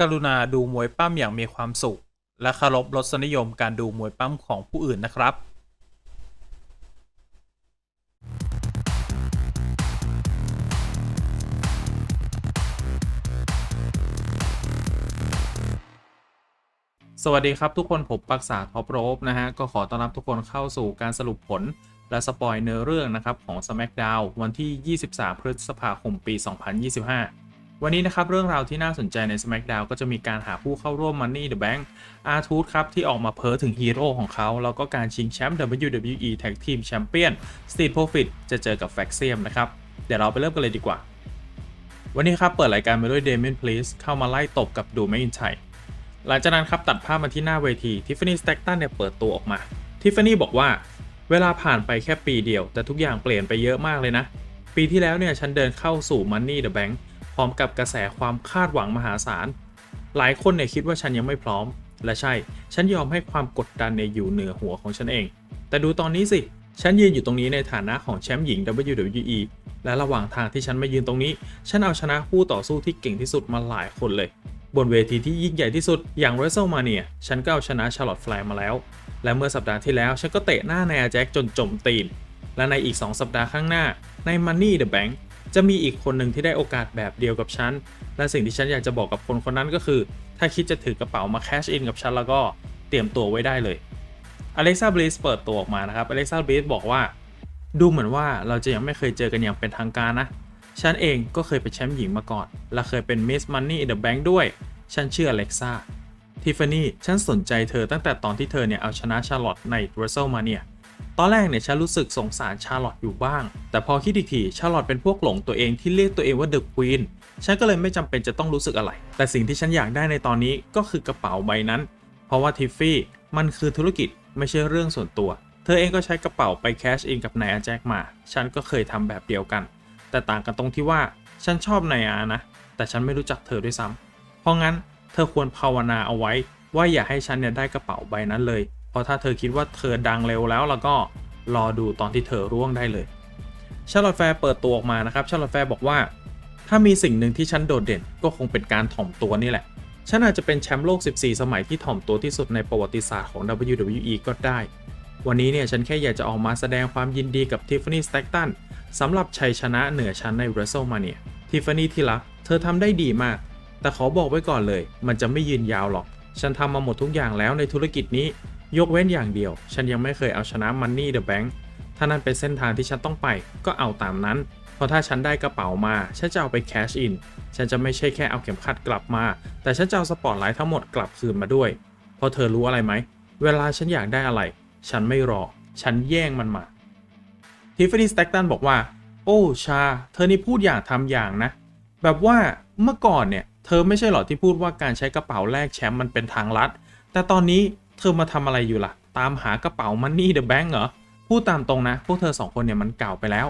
กรุณาดูมวยปั้มอย่างมีความสุข และเคารพรสนิยมการดูมวยปั้มของผู้อื่นนะครับสวัสดีครับทุกคนผมปักษาท็อปโรบนะฮะ ก็ขอต้อนรับทุกคนเข้าสู่การสรุปผล และสปอยเนื้อเรื่องนะครับ ของ SmackDown วันที่ 23 พฤษภาคมปี 2025 วันนี้นะครับเรื่องราวที่น่าสนใจใน SmackDown ก็จะมีการหาผู้เข้าร่วม Money the Bank อาร์ทูธครับที่ออกมาเพ้อถึงฮีโร่ของเขา แล้วก็การชิงแชมป์ WWE Tag Team Champion Street Profit จะเจอกับ f a x i u m นะครับ เดี๋ยวเราไปเริ่มกันเลยดีกว่า วันนี้ครับเปิดรายการมาด้วย Damien Priest เข้ามาไล่ตบกับดูไม่อินชัยหลังจากนั้นครับตัดภาพมาที่หน้าเวทีทิฟฟานี่สแต็กตันเนี่ยเปิดตัวออกมาทิฟฟานี่บอกว่า เวลาผ่านไปแค่ปีเดียว แต่ทุกอย่างเปลี่ยนไปเยอะมากเลยนะ ปีที่แล้วเนี่ยฉันเดินเข้าสู่ Money the Bank ร้อมกับกระแสความคาดหวังมหาศาล หลายคนเนี่ยคิดว่าฉันยังไม่พร้อม และใช่ ฉันยอมให้ความกดดันเนี่ยอยู่เหนือหัวของฉันเอง แต่ดูตอนนี้สิ ฉันยืนอยู่ตรงนี้ในฐานะของแชมป์หญิง WWE และระหว่างทางที่ฉันมายืนตรงนี้ ฉันเอาชนะคู่ต่อสู้ที่เก่งที่สุดมาหลายคนเลย บนเวทีที่ยิ่งใหญ่ที่สุดอย่าง WrestleMania ฉันก็เอาชนะชาร์ลอตแฟร์มาแล้ว และเมื่อสัปดาห์ที่แล้วฉันก็เตะหน้าในแจ็คจนจมตีน และในอีก 2 สัปดาห์ข้างหน้าใน Money the Bank จะมีอีกคนหนึ่งที่ได้โอกาสแบบเดียวกับฉัน และสิ่งที่ฉันอยากจะบอกกับคนคนนั้นก็คือ ถ้าคิดจะถือกระเป๋ามาแคชอินกับฉันแล้วก็เตรียมตัวไว้ได้เลยอเล็กซ่าบลิสเปิดตัวออกมานะครับอเล็กซ่าบลิสบอกว่า ดูเหมือนว่าเราจะยังไม่เคยเจอกันอย่างเป็นทางการนะ ฉันเองก็เคยเป็นแชมป์หญิงมาก่อน และเคยเป็น Miss Money in the Bank ด้วย ฉันชื่ออเล็กซ่าทิฟฟานี่ฉันสนใจเธอตั้งแต่ตอนที่เธอเนี่ยเอาชนะชาร์ลอตใน WrestleMania ตอนแรกเนี่ยฉันรู้สึกสงสารชาร์ลอตอยู่บ้าง แต่พอคิดอีกทีชาร์ลอตเป็นพวกหลงตัวเองที่เรียกตัวเองว่าเดอะควีนฉันก็เลยไม่จำเป็นจะต้องรู้สึกอะไร แต่สิ่งที่ฉันอยากได้ในตอนนี้ก็คือกระเป๋าใบนั้น เพราะว่าทิฟฟี่มันคือธุรกิจไม่ใช่เรื่องส่วนตัว เธอเองก็ใช้กระเป๋าไปแคชอินกับนายอาแจ็คมา ฉันก็เคยทำแบบเดียวกัน แต่ต่างกันตรงที่ว่าฉันชอบนายอานะ แต่ฉันไม่รู้จักเธอด้วยซ้ำเพราะงั้นเธอควรภาวนาเอาไว้ว่าอย่าให้ฉันเนี่ยได้กระเป๋าใบนั้นเลย เพราะถ้าเธอคิดว่าเธอดังเร็วแล้วแล้วก็รอดูตอนที่เธอร่วงได้เลยชาร์ลอตแฟร์เปิดตัวออกมานะครับชาร์ลอตแฟร์บอกว่า ถ้ามีสิ่งหนึ่งที่ฉันโดดเด่นก็คงเป็นการถ่อมตัวนี่แหละ ฉันอาจจะเป็นแชมป์โลก 14 สมัยที่ถ่อมตัวที่สุดในประวัติศาสตร์ของ WWE ก็ได้ วันนี้เนี่ยฉันแค่อยากจะออกมาแสดงความยินดีกับทิฟฟานี่สแต็กตันสำหรับชัยชนะเหนือฉันใน WrestleMania ทิฟฟานี่ที่รักเธอทำได้ดีมาก แต่ขอบอกไว้ก่อนเลย มันจะไม่ยืนยาวหรอก ฉันทำมาหมดทุกอย่างแล้วในธุรกิจนี้ ยกเว้นอย่างเดียว ฉันยังไม่เคยเอาชนะ Money the Bank ถ้านั่นเป็นเส้นทางที่ฉันต้องไปก็เอาตามนั้น เพราะถ้าฉันได้กระเป๋ามา ฉันจะเอาไปแคชอิน ฉันจะไม่ใช่แค่เอาเข็มขัดกลับมา แต่ฉันจะเอาสปอตไลท์ทั้งหมดกลับคืนมาด้วย เพราะเธอรู้อะไรไหม เวลาฉันอยากได้อะไร ฉันไม่รอ ฉันแย่งมันมาทิฟฟานี่สแต็กตันบอกว่า โอ้ชา เธอนี่พูดอย่างทำอย่างนะ แบบว่าเมื่อก่อนเนี่ย เธอไม่ใช่หรอที่พูดว่าการใช้กระเป๋าแลกแชมป์มันเป็นทางลัด แต่ตอนนี้ เธอมาทำอะไรอยู่ล่ะ ตามหากระเป๋า Money the Bank เหรอ พูดตามตรงนะ พวกเธอสองคนเนี่ยมันเก่าไปแล้ว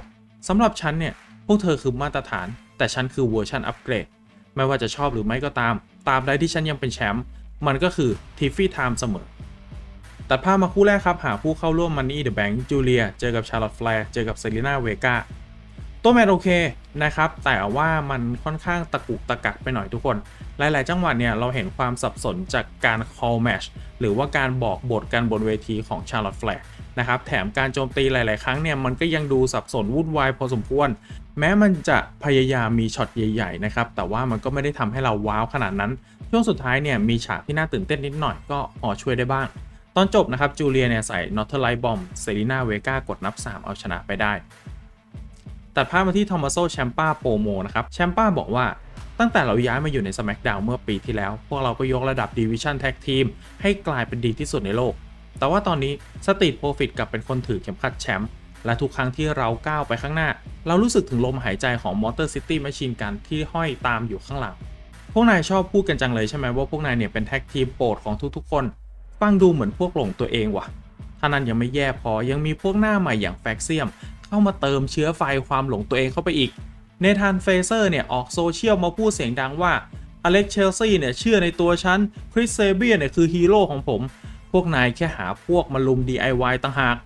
สำหรับฉันเนี่ย พวกเธอคือมาตรฐาน แต่ฉันคือเวอร์ชันอัปเกรด ไม่ว่าจะชอบหรือไม่ก็ตาม ตามใดที่ฉันยังเป็นแชมป์ มันก็คือทิฟฟี่ไทม์เสมอ ตัดภาพมาคู่แรกครับ หาผู้เข้าร่วม Money the Bank จูเลีย เจอกับชาร์ลอตแฟร์เจอกับเซรีนาเวกาตัวแมตโอเคนะครับ แต่ว่ามันค่อนข้างตะกุกตะกักไปหน่อยทุกคน หลาย ๆ จังหวะเนี่ยเราเห็นความสับสนจากการ call match หรือว่าการบอกบทกันบนเวทีของชาร์ลอตแฟร์นะครับแถมการโจมตีหลาย ๆ ครั้งเนี่ยมันก็ยังดูสับสนวุ่นวายพอสมควร แม้มันจะพยายามมีช็อตใหญ่ ๆ นะครับ แต่ว่ามันก็ไม่ได้ทำให้เราว้าวขนาดนั้น ช่วงสุดท้ายเนี่ยมีฉากที่น่าตื่นเต้นนิดหน่อยก็พอช่วยได้บ้าง ตอนจบนะครับจูเลียเนี่ยใส่นอตเทอร์ไลท์บอมเซรีนาเวกากดนับ 3 เอาชนะไปได้ ตัดภาพมาที่ทอมัสโซแชมป้าโปโมนะครับแชมป้าบอกว่า ตั้งแต่เราย้ายมาอยู่ใน SmackDown เมื่อปีที่แล้ว พวกเราก็ยกระดับ Division Tag Team ให้กลายเป็นดีที่สุดในโลก แต่ว่าตอนนี้สต e ี t โปรฟิตกลับเป็นคนถือเข็มขัดแชมป์และทุกครั้งที่เราก้าวไปข้างหน้า เรารู้สึกถึงลมหายใจของ Motor City Machine กันที่ห้อยตามอยู่ข้างหลัง พวกนายชอบพูดกันจังเลยใช่ไหมว่าพวกนายเนี่ยเป็นแท็กทีมโปรดของทุกๆ คน ฟังดูเหมือนพวกหลงตัวเองว่ะถ้านั้นยังไม่แย่พอยังมีพวกหน้าใหม่อย่างแฟกเซียม เข้ามาเติมเชื้อไฟความหลงตัวเองเข้าไปอีก เนธานเฟเซอร์เนี่ยออกโซเชียลมาพูดเสียงดังว่าอเล็กเชลซีเนี่ยเชื่อในตัวฉัน คริสเซเบียเนี่ยคือฮีโร่ของผม พวกนายแค่หาพวกมาลุม DIY ต่างหาก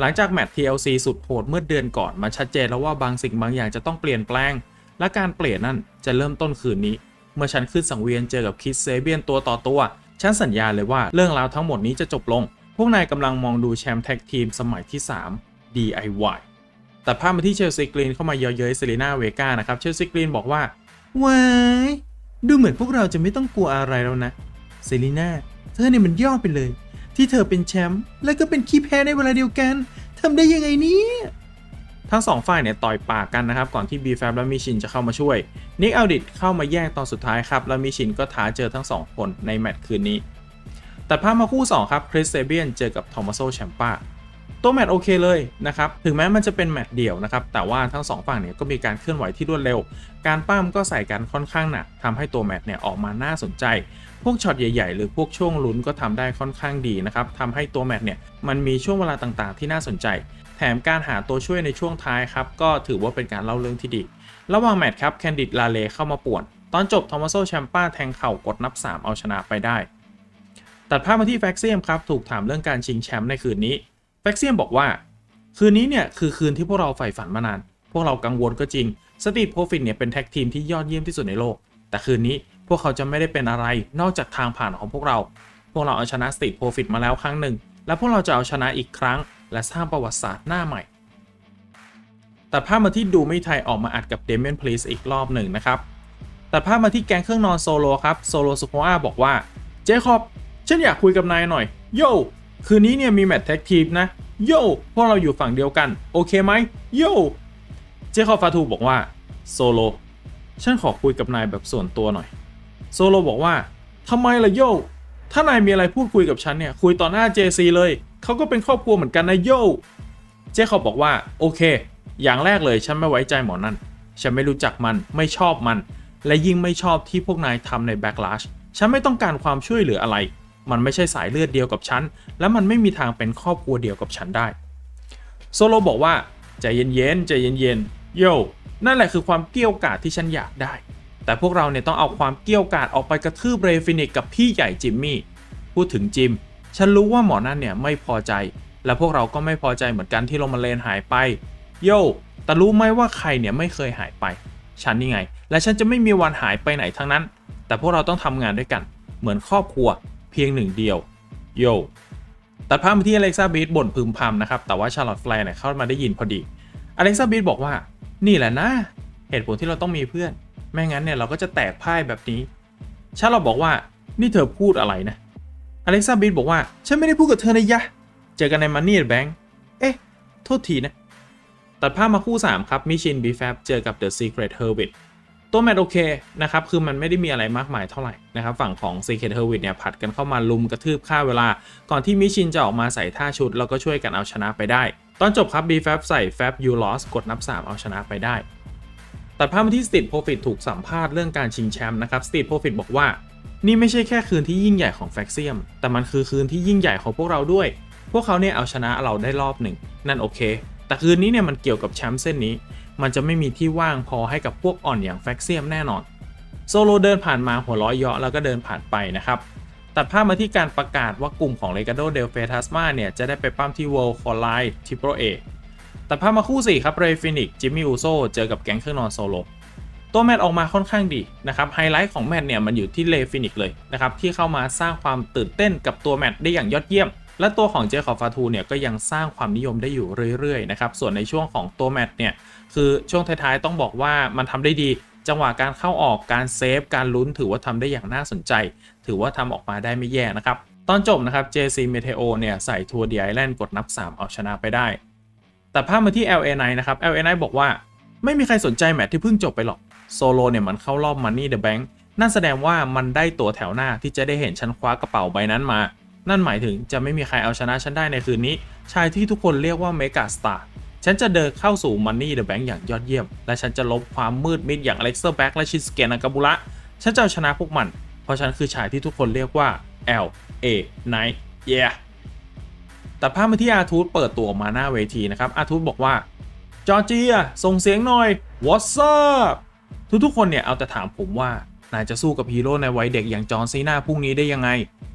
หลังจากแมตช์ TLC สุดโหดเมื่อเดือนก่อนมันชัดเจนแล้วว่าบางสิ่งบางอย่างจะต้องเปลี่ยนแปลง และการเปลี่ยนนั่นจะเริ่มต้นคืนนี้ เมื่อฉันขึ้นสังเวียนเจอกับคิดเซเบียนตัวต่อตัว ฉันสัญญาเลยว่าเรื่องราวทั้งหมดนี้จะจบลง พวกนายกำลังมองดูแชมป์แท็กทีมสมัยที่ 3 DIY แต่ภาพมาที่เชลซีกรีนเข้ามาเยอะเย้ยเซรีนาเวกานะครับเชลซีกรีนบอกว่าว้ายดูเหมือนพวกเราจะไม่ต้องกลัวอะไรแล้วนะเซรีนาเธอเนี่ยมันยอดไปเลย ที่เธอเป็นแชมป์และก็เป็นขี้แพ้ในเวลาเดียวกันทำได้ยังไงเนี่ยทั้งสองฝ่ายเนี่ยต่อยปากกันนะครับ ก่อนที่บีแฟและมิชินจะเข้ามาช่วยนิกเอัลดิตเข้ามาแย่งตอนสุดท้ายครับ แล้วมิชินก็ท้าเจอทั้งสองคนในแมตช์คืนนี้ แต่ภาพมาคู่ 2 ครับคริสเซเบียนเจอกับทอมัสโซแชมปา ตัวแมตช์โอเคเลยนะครับ ถึงแม้มันจะเป็นแมตช์เดี่ยวนะครับ แต่ว่าทั้งสองฝั่งเนี่ยก็มีการเคลื่อนไหวที่รวดเร็ว การปั้มก็ใส่กันค่อนข้างหนักทำให้ตัวแมตช์เนี่ยออกมาน่าสนใจ พวกช็อตใหญ่ๆ หรือพวกช่วงลุ้นก็ทำได้ค่อนข้างดีนะครับทำให้ตัวแมตช์เนี่ยมันมีช่วงเวลาต่างๆ ที่น่าสนใจ แถมการหาตัวช่วยในช่วงท้ายครับก็ถือว่าเป็นการเล่าเรื่องที่ดี ระหว่างแมตช์ครับแคนดิดลาเลเข้ามาป่วน ตอนจบทอมัสโซแชมปาแทงเข่ากดนับ 3 เอาชนะไปได้ ตัดภาพมาที่แฟกเซียมครับถูกถามเรื่องการชิงแชมป์ในคืนนี้ แฟกเซียมบอกว่า คืนนี้เนี่ยคือคืนที่พวกเราใฝ่ฝันมานาน พวกเรากังวลก็จริงสตีทโพฟินเนี่ยเป็นแท็กทีมที่ยอดเยี่ยมที่สุดในโลก แต่คืนนี้พวกเขาจะไม่ได้เป็นอะไรนอกจากทางผ่านของพวกเรา พวกเราเอาชนะสตีทโพฟิตมาแล้วครั้งหนึ่ง และพวกเราจะเอาชนะอีกครั้ง และสร้างประวัติศาสตร์หน้าใหม่ตัดภาพมาที่ดูไม่ไทยออกมาอัดกับเดเม n นพลีสอีกรอบหนึ่งนะครับตัดภาพมาที่แก๊งเครื่องนอนโซโลครับโซโลสุโคอาบอกว่าเจคอบฉันอยากคุยกับนายหน่อยโย คืนนี้เนี่ยมีแมตช์แท็กทีมนะโย่พวกเราอยู่ฝั่งเดียวกัน โอเคไหมโย่เจคอบฟาทูบอกว่าโซโลฉันขอคุยกับนายแบบส่วนตัวหน่อย โซโลบอกว่าทำไมล่ะโย่ถ้านายมีอะไรพูดคุยกับฉันเนี่ยคุยต่อหน้า JC เลยเขาก็เป็นครอบครัวเหมือนกันนะโย่เจคอบบอกว่าโอเค อย่างแรกเลยฉันไม่ไว้ใจหมอนั่นฉันไม่รู้จักมันไม่ชอบมัน และยิ่งไม่ชอบที่พวกนายทำใน Backlash ฉันไม่ต้องการความช่วยเหลืออะไร มันไม่ใช่สายเลือดเดียวกับฉัน และมันไม่มีทางเป็นครอบครัวเดียวกับฉันได้ โซโลบอกว่า ใจเย็นๆ ใจเย็นๆ โย่นั่นแหละคือความเกี้ยวกาดที่ฉันอยากได้ แต่พวกเราเนี่ยต้องเอาความเกี้ยวกาดออกไปกระทืบเรฟินิกกับพี่ใหญ่จิมมี่ พูดถึงจิม ฉันรู้ว่าหมอนั่นเนี่ยไม่พอใจ และพวกเราก็ไม่พอใจเหมือนกันที่โรมาเลนหายไป โย่แต่รู้ไหมว่าใครเนี่ยไม่เคยหายไป ฉันนี่ไง และฉันจะไม่มีวันหายไปไหนทั้งนั้น แต่พวกเราต้องทำงานด้วยกัน เหมือนครอบครัว เพียงหนึ่งเดียว โย ตัดภาพมาที่อเล็กซาบีทบ่นพึมพำนะครับ แต่ว่าชาร์ลอตแฟร์เนี่ยเข้ามาได้ยินพอดีอเล็กซาบีทบอกว่า นี่แหละนะ เหตุผลที่เราต้องมีเพื่อน ไม่งั้นเนี่ยเราก็จะแตกพ่ายแบบนี้ ชาร์ลอตบอกว่า นี่เธอพูดอะไรนะ อเล็กซาบีทบอกว่า ฉันไม่ได้พูดกับเธอนะยะ เจอกันในมันนี่แบงค์ เอ๊ะ โทษทีนะ ตัดภาพมาคู่ 3 ครับ มิชินบีแฟบเจอกับ The Secret Hermit ตัวัวแมตช์โอเคนะครับคือมันไม่ได้มีอะไรมากมายเท่าไหร่นะครับฝั่งของ Secret Hermit เนี่ยผัดกันเข้ามาลุมกระทืบฆ่าเวลา ก่อนที่มิชินจะออกมาใส่ท่าชุด แล้วก็ช่วยกันเอาชนะไปได้ ตอนจบครับ b f a b ใส่ Fab You Lost กดนับ 3 เอาชนะไปได้ ตัดภาพมาที่ Street Profit ถูกสัมภาษณ์เรื่องการชิงแชมป์นะครับ Street Profit บอกว่า นี่ไม่ใช่แค่คืนที่ยิ่งใหญ่ของแฟกเซียม แต่มันคือคืนที่ยิ่งใหญ่ของพวกเราด้วย พวกเขาเนี่ยเอาชนะเราได้รอบหนึ่งนั่นโอเค แต่คืนนี้เนี่ยมันเกี่ยวกับแชมป์เส้นนี้ มันจะไม่มีที่ว่างพอให้กับพวกอ่อนอย่างแฟกเซียมแน่นอน โซโลเดินผ่านมาหัวร้อยเยาะแล้วก็เดินผ่านไปนะครับ ตัดภาพมาที่การประกาศว่ากลุ่มของเลกาโดเดลเฟทัสมาเนี่ย จะได้ไปปั้มที่ World c o l l i d e ที่ Pro A ตัดภาพมาคู่ 4 ครับเรฟินิกจิมมี่อูโซเจอกับแก๊งเครื่องนอนโซโลตัวแมตออกมาค่อนข้างดีนะครับไฮไลท์ของแมตเนี่ยมันอยู่ที่เลฟินิกเลยนะครับที่เข้ามาสร้างความตื่นเต้นกับตัวแมตได้อย่างยอดเยี่ยม และตัวของเจคอบฟาทูเนี่ยก็ยังสร้างความนิยมได้อยู่เรื่อยๆนะครับส่วนในช่วงของตัวแมตเนี่ย คือช่วงท้ายๆต้องบอกว่ามันทำได้ดี จังหวะการเข้าออกการเซฟการลุ้นถือว่าทำได้อย่างน่าสนใจ ถือว่าทำออกมาได้ไม่แย่นะครับ ตอนจบนะครับ JC Meteo เนี่ยใส่ทัวร์ดีไอแลนด์กดนับ 3 เอาชนะไปได้ แต่ภาพมาที่ LA 9 นะครับ LA 9 บอกว่าไม่มีใครสนใจแมตช์ที่เพิ่งจบไปหรอกโซโลเนี่ยมันเข้ารอบ Money the Bank นั่นแสดงว่ามันได้ตัวแถวหน้าที่จะได้เห็นฉันคว้ากระเป๋าใบนั้นมา นั่นหมายถึงจะไม่มีใครเอาชนะฉันได้ในคืนนี้ ชายที่ทุกคนเรียกว่าเมกาสตาร์ ฉันจะเดินเข้าสู่ Money the Bank อย่างยอดเยี่ยม และฉันจะลบความมืดมิดอย่างอเล็กเซอร์แบ็กและชิสเกนากาบุระ ฉันจะเอาชนะพวกมัน เพราะฉันคือชายที่ทุกคนเรียกว่า L A Night yeah แต่ภาพมาที่อาทูตเปิดตัวออกมาหน้าเวทีนะครับ อาทูตบอกว่า จอร์เจียส่งเสียงหน่อย What's up ทุกๆคนเนี่ยเอาแต่ถามผมว่านายจะสู้กับฮีโร่ในวัยเด็กอย่างจอร์นซีนาพรุ่งนี้ได้ยังไง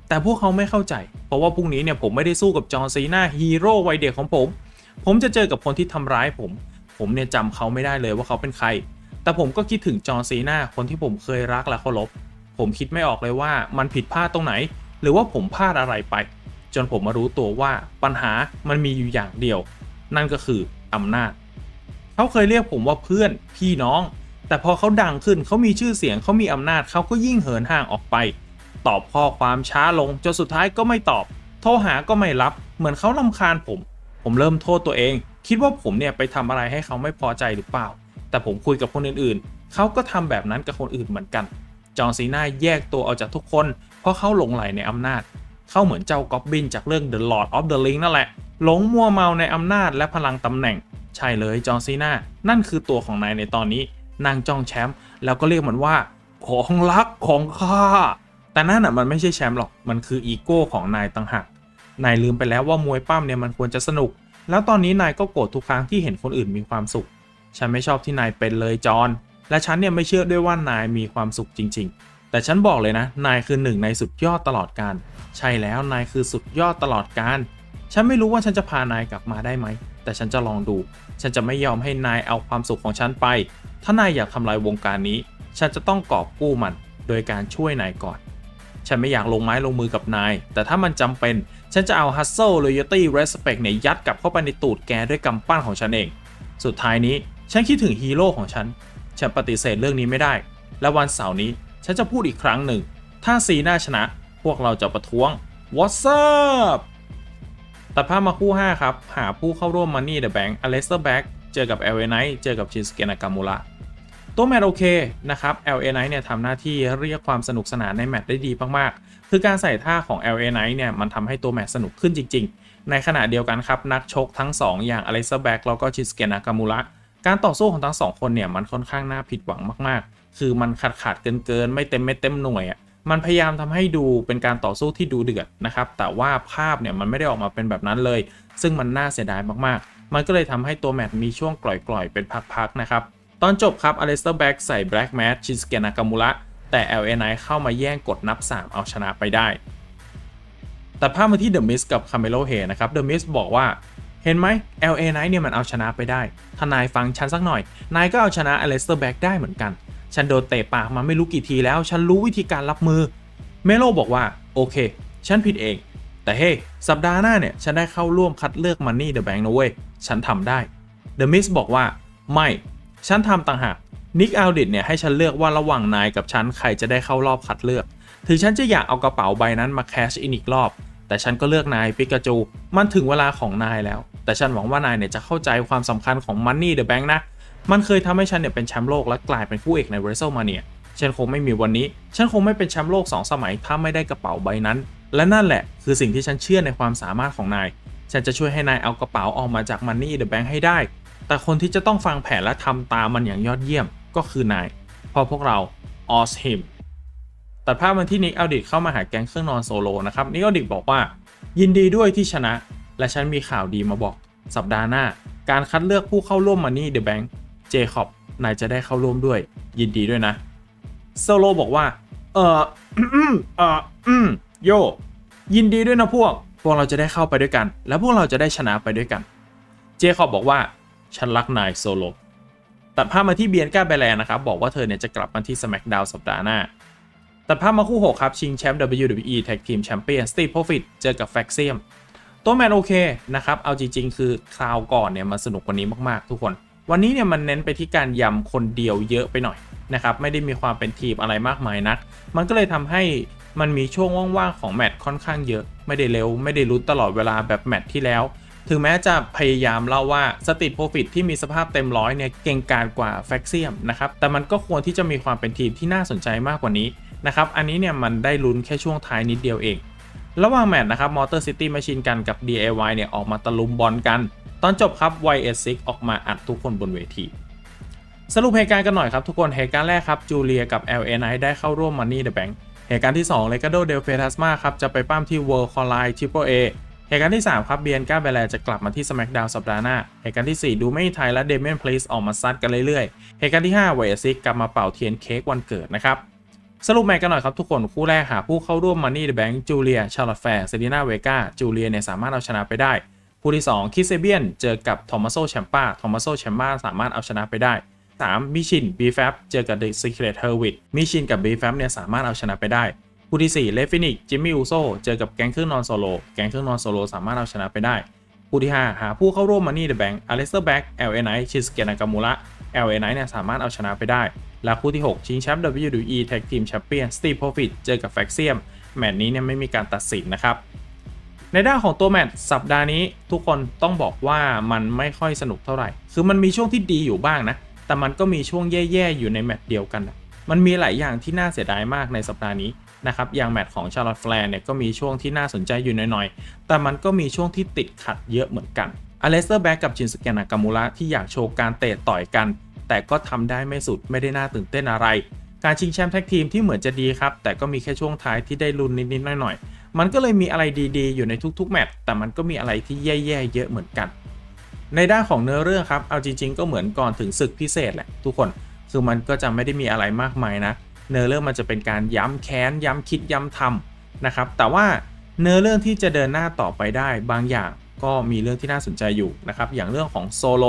แต่พวกเขาไม่เข้าใจ เพราะว่าพรุ่งนี้เนี่ยผมไม่ได้สู้กับจอร์นซีนาฮีโร่วัยเด็กของผม ผมจะเจอกับคนที่ทำร้ายผม ผมเนี่ยจำเขาไม่ได้เลยว่าเขาเป็นใคร แต่ผมก็คิดถึงจอห์ซีนาคนที่ผมเคยรักและเคารพ ผมคิดไม่ออกเลยว่ามันผิดพลาดตรงไหน หรือว่าผมพลาดอะไรไป จนผมมารู้ตัวว่าปัญหามันมีอยู่อย่างเดียว นั่นก็คืออำนาจ เขาเคยเรียกผมว่าเพื่อนพี่น้อง แต่พอเขาดังขึ้นเขามีชื่อเสียงเขามีอำนาจเขาก็ยิ่งเหินห่างออกไป ตอบข้อความช้าลงจนสุดท้ายก็ไม่ตอบ โทรหาก็ไม่รับ เหมือนเขาลำคาญผม ผมเริ่มโทษตัวเอง คิดว่าผมเนี่ยไปทำอะไรให้เขาไม่พอใจหรือเปล่า แต่ผมคุยกับคนอื่นๆ เขาก็ทำแบบนั้นกับคนอื่นเหมือนกัน จอห์ซีน่าแยกตัวออกจากทุกคน เพราะเขาหลงไหลในอำนาจ เขาเหมือนเจ้าก๊อบบินจากเรื่อง The Lord of the Ring นั่นแหละ หลงมัวเมาในอำนาจและพลังตำแหน่ง ใช่เลยจอห์ซีน่า นั่นคือตัวของนายในตอนนี้ นางจ้องแชมป์แล้วก็เรียกมันว่า ของรักของข้า แต่นั่นอะมันไม่ใช่แชมป์หรอก มันคืออีโก้ของนายต่างหาก นายลืมไปแล้วว่ามวยปั้มเนี่ยมันควรจะสนุก แล้วตอนนี้นายก็โกรธทุกครั้งที่เห็นคนอื่นมีความสุข ฉันไม่ชอบที่นายเป็นเลยจอน และฉันเนี่ยไม่เชื่อด้วยว่านายมีความสุขจริง ๆ แต่ฉันบอกเลยนะ นายคือหนึ่งในสุดยอดตลอดการ ใช่แล้วนายคือสุดยอดตลอดการ ฉันไม่รู้ว่าฉันจะพานายกลับมาได้ไหม แต่ฉันจะลองดู ฉันจะไม่ยอมให้นายเอาความสุขของฉันไป ถ้านายอยากทำลายวงการนี้ ฉันจะต้องกอบกู้มัน โดยการช่วยนายก่อน ฉันไม่อยากลงไม้ลงมือกับนาย แต่ถ้ามันจำเป็น ฉันจะเอา hustle loyalty respect เนี่ยยัดกลับเข้าไปในตูดแกด้วยกำปั้นของฉันเอง สุดท้ายนี้ฉันคิดถึงฮีโร่ของฉัน ฉันปฏิเสธเรื่องนี้ไม่ได้ และวันเสาร์นี้ฉันจะพูดอีกครั้งหนึ่ง ถ้าซีน่าชนะ พวกเราจะประท้วง What's up ตัดภาพมาคู่ 5 ครับ หาผู้เข้าร่วม Money the Bank a l e s t e r Back เจอกับ LA Knight เจอกับชินสเกนากามูระ ตัวแมตช์โอเคนะครับ LA Knight เนี่ยทำหน้าที่เรียกความสนุกสนานในแมตช์ได้ดีมากๆ คือการใส่ท่าของ LA Knight เนี่ยมันทำให้ตัวแมตช์สนุกขึ้นจริง ๆ ในขณะเดียวกันครับ นักชกทั้ง 2 อย่าง a l e s t e r Back แล้วก็ชิสเกนากามูระการต่อสู้ของทั้งสองคนเนี่ยมันค่อนข้างน่าผิดหวังมากๆ คือมันขาดขาดเกินเกินๆไม่เต็มไม่เต็มหน่วยอะมันพยายามทำให้ดูเป็นการต่อสู้ที่ดูเดือดนะครับ แต่ว่าภาพเนี่ยมันไม่ได้ออกมาเป็นแบบนั้นเลย ซึ่งมันน่าเสียดายมากๆ มันก็เลยทำให้ตัวแมตช์มีช่วงกล่อยๆ เป็นพักๆ นะครับ ตอนจบครับอเลสเตอร์แบ็กใส่แบล็กแมทชินสเกนากามูระแต่ LNI เข้ามาแย่งกดนับ 3 เอาชนะไปได้ แต่ภาพมาที่เดอะมิสกับคาเมโลเฮนะครับเดอะมิสบอกว่าเห็นไหม LA Knight เนี่ยมันเอาชนะไปได้ ถ้านายฟังฉันสักหน่อย นายก็เอาชนะอเลสเตอร์แบ็กได้เหมือนกัน ฉันโดนเตะปากมาไม่รู้กี่ทีแล้ว ฉันรู้วิธีการรับมือ เมโลบอกว่าโอเค ฉันผิดเอง แต่เฮ้สัปดาห์หน้าเนี่ยฉันได้เข้าร่วมคัดเลือก Money the Bank นะเว้ย ฉันทำได้ The Miz บอกว่าไม่ ฉันทำต่างหากนิกอัลดิดเนี่ยให้ฉันเลือกว่าระหว่างนายกับฉันใครจะได้เข้ารอบคัดเลือก ถึงฉันจะอยากเอากระเป๋าใบนั้นมาแคชอินอีกรอบ แต่ฉันก็เลือกนายปิกาจู มันถึงเวลาของนายแล้ว แต่ฉันหวังว่านายเนี่ยจะเข้าใจความสำคัญของ Money the Bank นะ มันเคยทำให้ฉันเนี่ยเป็นแชมป์โลกและกลายเป็นคู่เอกใน WrestleMania ฉันคงไม่มีวันนี้ ฉันคงไม่เป็นแชมป์โลก 2 สมัยถ้าไม่ได้กระเป๋าใบนั้น และนั่นแหละคือสิ่งที่ฉันเชื่อในความสามารถของนาย ฉันจะช่วยให้นายเอากระเป๋าออกมาจาก Money the Bank ให้ได้ แต่คนที่จะต้องฟังแผนและทำตามมันอย่างยอดเยี่ยมก็คือนายพราะพวกเราออสฮิมตัดภาพมาที่นิกอัลดิเข้ามาหาแก๊งเครื่องนอนโซโลนะครับนิกอัลดิบอกว่า ยินดีด้วยที่ชนะ และฉันมีข่าวดีมาบอก สัปดาห์หน้า การคัดเลือกผู้เข้าร่วม Money the Bank เจคอบนายจะได้เข้าร่วมด้วย ยินดีด้วยนะโซโลบอกว่า เออเอออืมโย ยินดีด้วยนะพวก พวกเราจะได้เข้าไปด้วยกัน และพวกเราจะได้ชนะไปด้วยกัน เจคอบบอกว่า ฉันรักนายโซโลตัดภาพมาที่เบียนก้าเบแลนนะครับ บอกว่าเธอเนี่ยจะกลับมาที่ SmackDown สัปดาห์หน้า ตัดภาพมาคู่ 6 ครับ ชิงแชมป์ WWE Tag Team Champion Steve Profit เจอกับ f a x i u m ตัวแมนโอเคนะครับ เอาจริง ๆ คือคราวก่อนเนี่ยมันสนุกกว่านี้มากๆ ทุกคน วันนี้เนี่ยมันเน้นไปที่การยำคนเดียวเยอะไปหน่อยนะครับ ไม่ได้มีความเป็นทีมอะไรมากมายนัก มันก็เลยทำให้มันมีช่วงว่างๆของแมตช์ค่อนข้างเยอะ ไม่ได้เร็ว ไม่ได้ลุ้นตลอดเวลาแบบแมตช์ที่แล้ว ถึงแม้จะพยายามเล่าว่าสติ p โ o ฟิตที่มีสภาพเต็มร้อยเนี่ยเก่งกาจกว่าแฟกซิมนะครับแต่มันก็ควรที่จะมีความเป็นทีมที่น่าสนใจมากกว่านี้นะครับอันนี้เนี่ยมันได้ลุ้นแค่ช่วงท้ายนิดเดียวเอง ระหว่างแมตช์นะครับมอเตอร์ซิตี้มาชินกันกับ DIY เนี่ยออกมาตะลุมบอลกัน ตอนจบครับ YS6 ออกมาอัดทุกคนบนเวทีสรุปเหตุการณ์กันหน่อยครับทุกคนเหตุการณ์แรกครับจูเลียกับ LNI ได้เข้าร่วม Money the Bank เหตุการณ์ที่2เลกาโดเดลเฟทัสมาครับจะไปปั้มที่ World Collide Triple A เหตุการณ์ที่ 3 ครับเบียนก้าเบลจะกลับมาที่ SmackDown สัปดาห์หน้า เหตุการณ์ที่ 4 ดูไม่ไทยและเดเมียนพลีสออกมาซัดกันเรื่อยๆ เหตุการณ์ที่5เวอซิกกลับมาเป่าเทียนเค้กวันเกิดนะครับ สรุปแมตช์กันหน่อยครับทุกคนคู่แรกหาผู้เข้าร่วม Money the Bank จูเลียชาร์ลอตแฟร์เซรีนาเวกาจูเลียเนี่ยสามารถเอาชนะไปได้ คู่ที่ 2 คิสเซเบียนเจอกับทอมัสโซแชมปาทอมัสโซแชมปาสามารถเอาชนะไปได้ 3 มิชิน b f a b เจอกับ The Secret Hermit มิชินกับ b f a b เนี่ยสามารถเอาชนะไปได้ คู่ที่4เลฟินิกจิมมี่อูโซเจอกับแก๊งเครื่องนอนโซโล แก๊งเครื่องนอนโซโลสามารถเอาชนะไปได้ คู่ที่ 5 หาผู้เข้าร่วมมานี่เดอะแบงค์อเลสเตอร์แบ็กเอลเอไนชิสเกนากามูระ LA Knight เนี่ยสามารถเอาชนะไปได้ และคู่ที่ 6 ชิงแชมป์ WWE Tag Team Champion Steve Profit เจอกับ f a x i u m แมตช์นี้เนี่ยไม่มีการตัดสินนะครับในด้านของตัวแมตช์สัปดาห์นี้ทุกคนต้องบอกว่ามันไม่ค่อยสนุกเท่าไหร่ คือมันมีช่วงที่ดีอยู่บ้างนะ แต่มันก็มีช่วงแย่ๆอยู่ในแมตช์เดียวกัน มันมีหลายอย่างที่น่าเสียดายมากในสัปดาห์นี้ นะครับอย่างแมตช์ของชาร์ลอตแฟร์เนี่ยก็มีช่วงที่น่าสนใจอยู่หน่อยๆ แต่มันก็มีช่วงที่ติดขัดเยอะเหมือนกันอเลสเตอร์แบ็กกับชินสเกนากามูระที่อยากโชว์การเตะต่อยกัน แต่ก็ทำได้ไม่สุดไม่ได้น่าตื่นเต้นอะไร การชิงแชมป์แท็กทีมที่เหมือนจะดีครับ แต่ก็มีแค่ช่วงท้ายที่ได้ลุ้นนิดๆหน่อยๆ มันก็เลยมีอะไรดีๆ อยู่ในทุกๆแมตช์แต่มันก็มีอะไรที่แย่ๆเยอะเหมือนกัน ในด้านของเนื้อเรื่องครับเอาจริง ๆ ก็เหมือนก่อนถึงศึกพิเศษแหละทุกคนคือมันก็จะไม่ได้มีอะไรมากมายนะ เนื้อเรื่องมันจะเป็นการย้ำแค้น ย้ำคิดย้ำทำนะครับ แต่ว่าเนื้อเรื่องที่จะเดินหน้าต่อไปได้บางอย่างก็มีเรื่องที่น่าสนใจอยู่นะครับ อย่างเรื่องของโซโล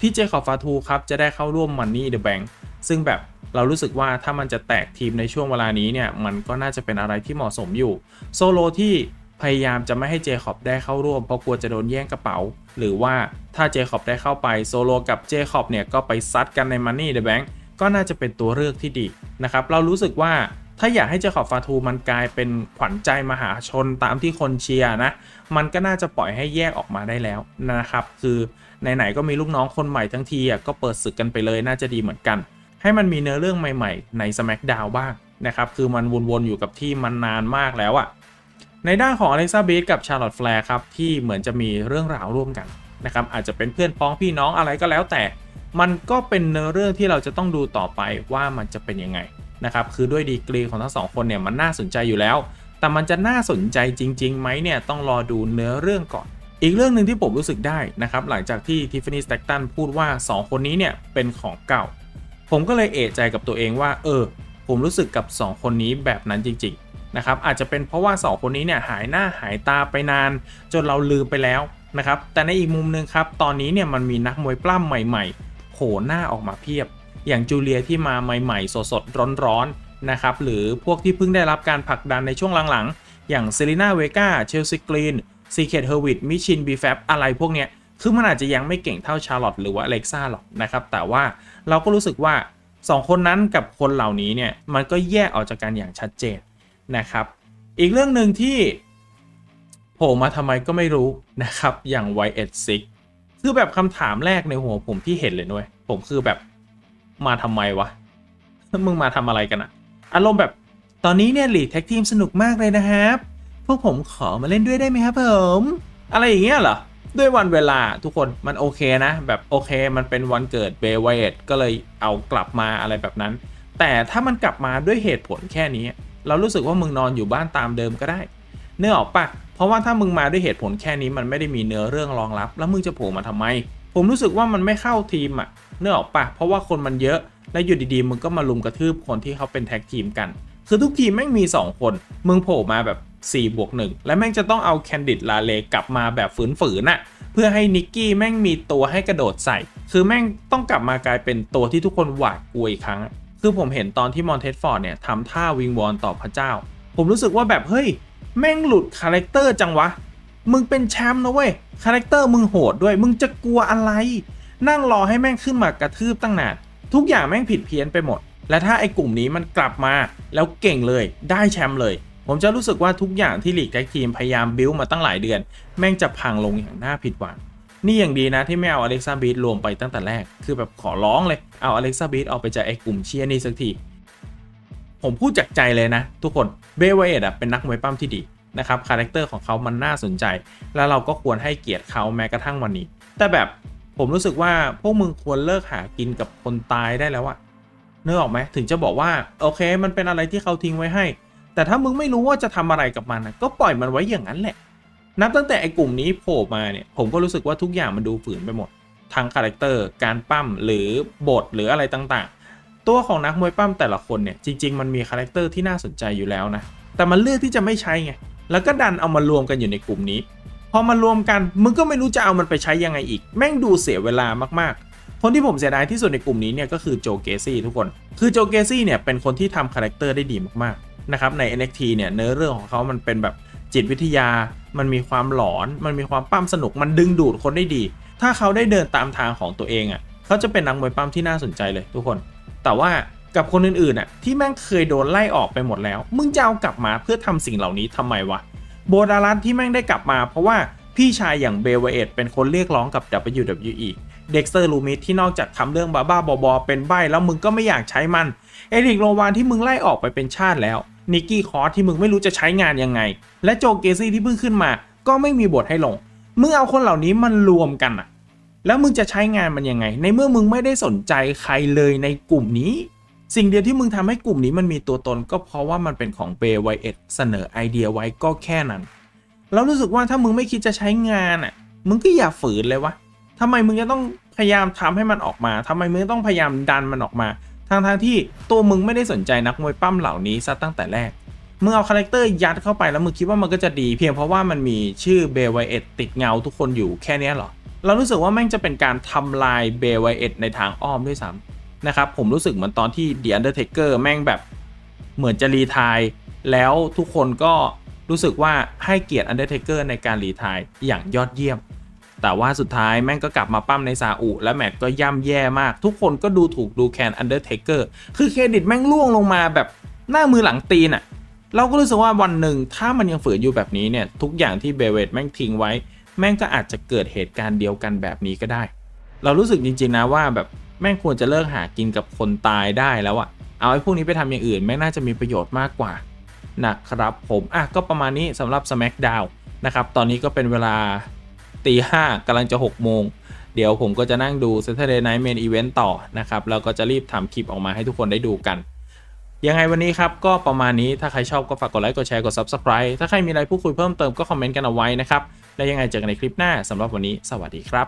ที่เจคอบฟาทูครับจะได้เข้าร่วมมันนี่เดอะแบงซึ่งแบบเรารู้สึกว่าถ้ามันจะแตกทีมในช่วงเวลานี้เนี่ยมันก็น่าจะเป็นอะไรที่เหมาะสมอยู่โซโลที่พยายามจะไม่ให้เจคอบได้เข้าร่วมเพราะกลัวจะโดนแย่งกระเป๋า หรือว่าถ้าเจคอบได้เข้าไปโซโลกับเจคอบเนี่ยก็ไปซัดกันในมันนี่เดอะแบง ก็น่าจะเป็นตัวเลือกที่ดีนะครับ เรารู้สึกว่าถ้าอยากให้เจคอบฟาทูมันกลายเป็นขวัญใจมหาชนตามที่คนเชียร์นะ มันก็น่าจะปล่อยให้แยกออกมาได้แล้วนะครับ คือไหนๆก็มีลูกน้องคนใหม่ทั้งทีอะก็เปิดศึกกันไปเลยน่าจะดีเหมือนกัน ให้มันมีเนื้อเรื่องใหม่ๆ ใน SmackDown บ้างนะครับ คือมันวนๆอยู่กับที่มันนานมากแล้วอะในด้านของอเล็กซ่าเบสกับชาร์ลอตแฟร์ครับที่เหมือนจะมีเรื่องราวร่วมกันนะครับอาจจะเป็นเพื่อนพ้องพี่น้องอะไรก็แล้วแต่ มันก็เป็นเนื้อเรื่องที่เราจะต้องดูต่อไปว่ามันจะเป็นยังไงนะครับคือด้วยดีกรีของทั้งสองคนเนี่ยมันน่าสนใจอยู่แล้ว แต่มันจะน่าสนใจจริงๆไหมเนี่ยต้องรอดูเนื้อเรื่องก่อน อีกเรื่องหนึ่งที่ผมรู้สึกได้นะครับหลังจากที่ทิฟฟานี่สแต็กตันพูดว่า 2 คนนี้เนี่ยเป็นของเก่า ผมก็เลยเอะใจกับตัวเองว่าเออผมรู้สึกกับ 2 คนนี้แบบนั้นจริงๆนะครับอาจจะเป็นเพราะว่า 2 คนนี้เนี่ยหายหน้าหายตาไปนาน จนเราลืมไปแล้วนะครับแต่ในอีกมุมหนึงครับตอนนี้เนี่ยมันมีนักมวยปล้ำใหม่ ๆ โผล่หน้าออกมาเพียบ อย่างจูเลียที่มาใหม่ๆ สดๆ ร้อนๆนะครับหรือพวกที่เพิ่งได้รับการผลักดันในช่วงหลังๆ อย่างเซรีนาเวกาเชลซีกรีนซีเคทเฮอร์วิตมิชินบีแฟบอะไรพวกเนี้ยคือมันอาจจะยังไม่เก่งเท่าชาร์ลอตหรือว่าอเล็กซ่าหรอกนะครับแต่ว่าเราก็รู้สึกว่า 2 คนนั้นกับคนเหล่านี้เนี่ยมันก็แยกออกจากกันอย่างชัดเจนนะครับอีกเรื่องหนึ่งที่โผล่มาทำไมก็ไม่รู้นะครับอย่าง y 1 6 คือแบบคำถามแรกในหัวผมที่เห็นเลยด้วยผมคือแบบมาทำไมวะมึงมาทำอะไรกันอะอารมณ์แบบตอนนี้เนี่ยลีกแท็กทีมสนุกมากเลยนะครับ พวกผมขอมาเล่นด้วยได้ไหมครับผม อะไรอย่างเงี้ยเหรอ ด้วยวันเวลาทุกคนมันโอเคนะ แบบโอเคมันเป็นวันเกิดเบเวตก็เลยเอากลับมาอะไรแบบนั้น แต่ถ้ามันกลับมาด้วยเหตุผลแค่นี้ เรารู้สึกว่ามึงนอนอยู่บ้านตามเดิมก็ได้เนื้อออกปะ เพราะว่าถ้ามึงมาด้วยเหตุผลแค่นี้มันไม่ได้มีเนื้อเรื่องรองรับ แล้วมึงจะโผล่มาทำไม ผมรู้สึกว่ามันไม่เข้าทีมอะเนื้อออกปะเพราะว่าคนมันเยอะ และอยู่ดีๆมึงก็มาลุมกระทืบคนที่เขาเป็นแท็กทีมกัน คือทุกทีมแม่งมี 2 คน มึงโผล่มาแบบ4บวก1และแม่งจะต้องเอาแคนดิดลาเลกลับมาแบบฝืนๆน่ะเพื่อให้นิกกี้แม่งมีตัวให้กระโดดใส่ คือแม่งต้องกลับมากลายเป็นตัวที่ทุกคนหวาดกลัวอีกครั้ง คือผมเห็นตอนที่มอนเทสฟอร์ดเนี่ยทำท่าวิงวอนต่อพระเจ้า ผมรู้สึกว่าแบบเฮ้ย แม่งหลุดคาแรคเตอร์จังวะ มึงเป็นแชมป์นะเว้ย คาแรคเตอร์มึงโหดด้วย มึงจะกลัวอะไร นั่งรอให้แม่งขึ้นมากระทืบตั้งนาน ทุกอย่างแม่งผิดเพี้ยนไปหมด และถ้าไอ้กลุ่มนี้มันกลับมา แล้วเก่งเลย ได้แชมป์เลย ผมจะรู้สึกว่าทุกอย่างที่ลีกแท็กทีมพยายามบิวมาตั้งหลายเดือน แม่งจะพังลงอย่างน่าผิดหวัง นี่อย่างดีนะที่ไม่เอาอเล็กซาบีดรวมไปตั้งแต่แรก คือแบบขอร้องเลย เอาอเล็กซาบีดออกไปจากไอ้กลุ่มเชียร์นี่สักที ผมพูดจากใจเลยนะ ทุกคนเบเวเอดอะเป็นนักมวยปั้มที่ดีนะครับคาแรคเตอร์ของเขามันน่าสนใจ แล้วเราก็ควรให้เกียรติเขาแม้กระทั่งวันนี้ แต่แบบผมรู้สึกว่าพวกมึงควรเลิกหากินกับคนตายได้แล้วอะเนื้อออกไหมถึงจะบอกว่าโอเค มันเป็นอะไรที่เขาทิ้งไว้ให้ แต่ถ้ามึงไม่รู้ว่าจะทำอะไรกับมันก็ปล่อยมันไว้อย่างนั้นแหละ นับตั้งแต่ไอ้กลุ่มนี้โผล่มาเนี่ยผมก็รู้สึกว่าทุกอย่างมันดูฝืนไปหมด ทั้งคาแรคเตอร์การปั้มหรือบทหรืออะไรต่าง ตัวของนักมวยปั้มแต่ละคนเนี่ยจริง ๆ มันมีคาแรคเตอร์ที่น่าสนใจอยู่แล้วนะ แต่มันเลือกที่จะไม่ใช้ไง แล้วก็ดันเอามารวมกันอยู่ในกลุ่มนี้ พอมารวมกันมึงก็ไม่รู้จะเอามันไปใช้ยังไงอีก แม่งดูเสียเวลามากๆ คนที่ผมเสียดายที่สุดในกลุ่มนี้เนี่ยก็คือโจเกซี่ทุกคน คือโจเกซี่เนี่ยเป็นคนที่ทำคาแรคเตอร์ได้ดีมากๆนะครับใน NXT เนี่ยเนื้อเรื่องของเขามันเป็นแบบจิตวิทยา มันมีความหลอน มันมีความปั้มสนุก มันดึงดูดคนได้ดี ถ้าเขาได้เดินตามทางของตัวเองอะ่ะ เขาจะเป็นนักมวยปั้มที่น่าสนใจเลยทุกคน แต่ว่ากับคนอื่นๆอะที่แม่งเคยโดนไล่ออกไปหมดแล้ว มึงจะเอากลับมาเพื่อทำสิ่งเหล่านี้ทำไมวะโบดารัสที่แม่งได้กลับมาเพราะว่าพี่ชายอย่างเบลเวเอตเป็นคนเรียกร้องกับ WWE เด็กเซอร์ลูมิสที่นอกจากทำเรื่องบ้าๆบอๆเป็นใบแล้วมึงก็ไม่อยากใช้มัน เอริกโรวานที่มึงไล่ออกไปเป็นชาติแล้ว นิกกี้คอสที่มึงไม่รู้จะใช้งานยังไง และโจเกซี่ที่เพิ่งขึ้นมา ก็ไม่มีบทให้ลง มึงเอาคนเหล่านี้มันรวมกันอะ แล้วมึงจะใช้งานมันยังไง ในเมื่อมึงไม่ได้สนใจใครเลยในกลุ่มนี้ สิ่งเดียวที่มึงทำให้กลุ่มนี้มันมีตัวตน ก็เพราะว่ามันเป็นของเบย์ไวเอ็ดเสนอไอเดียไว้ก็แค่นั้น แล้วรู้สึกว่าถ้ามึงไม่คิดจะใช้งานอะ มึงก็อย่าฝืนเลยวะทำไมมึงจะต้องพยายามทำให้มันออกมาทำไมมึงต้องพยายามดันมันออกมาทางทางที่ตัวมึงไม่ได้สนใจนักมวยปั้มเหล่านี้ซะตั้งแต่แรก มึงเอาคาแรคเตอร์ยัดเข้าไปแล้วมึงคิดว่ามันก็จะดี เพียงเพราะว่ามันมีชื่อเบย์ไวเอ็ดติดเงาทุกคนอยู่แค่นี้หรอ เรารู้สึกว่าแม่งจะเป็นการทำลายเบย์ไวเอ็ดในทางอ้อมด้วยซ้ำนะครับ ผมรู้สึกเหมือนตอนที่ The Undertaker แม่งแบบเหมือนจะรีทายแล้วทุกคนก็รู้สึกว่าให้เกียรติ Undertaker ในการรีทายอย่างยอดเยี่ยม แต่ว่าสุดท้ายแม่งก็กลับมาปั้มในซาอุ และแมตช์ก็ย่ำแย่มาก ทุกคนก็ดูถูกดูแคน Undertaker คือเครดิตแม่งล่วงลงมาแบบหน้ามือหลังตีนอะเราก็รู้สึกว่าวันหนึ่งถ้ามันยังฝืนอยู่แบบนี้เนี่ยทุกอย่างที่เบเวตแม่งทิ้งไว้ แม่งก็อาจจะเกิดเหตุการณ์เดียวกันแบบนี้ก็ได้ เรารู้สึกจริงๆนะว่าแบบแม่งควรจะเลิกหากินกับคนตายได้แล้วอะเอาไอ้พวกนี้ไปทำอย่างอื่นแม่งน่าจะมีประโยชน์มากกว่านะครับผมอะก็ประมาณนี้สำหรับ SmackDown นะครับตอนนี้ก็เป็นเวลาตีห้ากำลังจะ6โมงเดี๋ยวผมก็จะนั่งดู Saturday Night Main Event ต่อนะครับแล้วก็จะรีบทำคลิปออกมาให้ทุกคนได้ดูกัน ยังไงวันนี้ครับ ก็ประมาณนี้ถ้าใครชอบก็ฝากกดไลค์กดแชร์กด Subscribe ถ้าใครมีอะไรพูดคุยเพิ่มเติมก็คอมเมนต์กันเอาไว้นะครับ และยังไงเจอกันในคลิปหน้าสำหรับวันนี้ สวัสดีครับ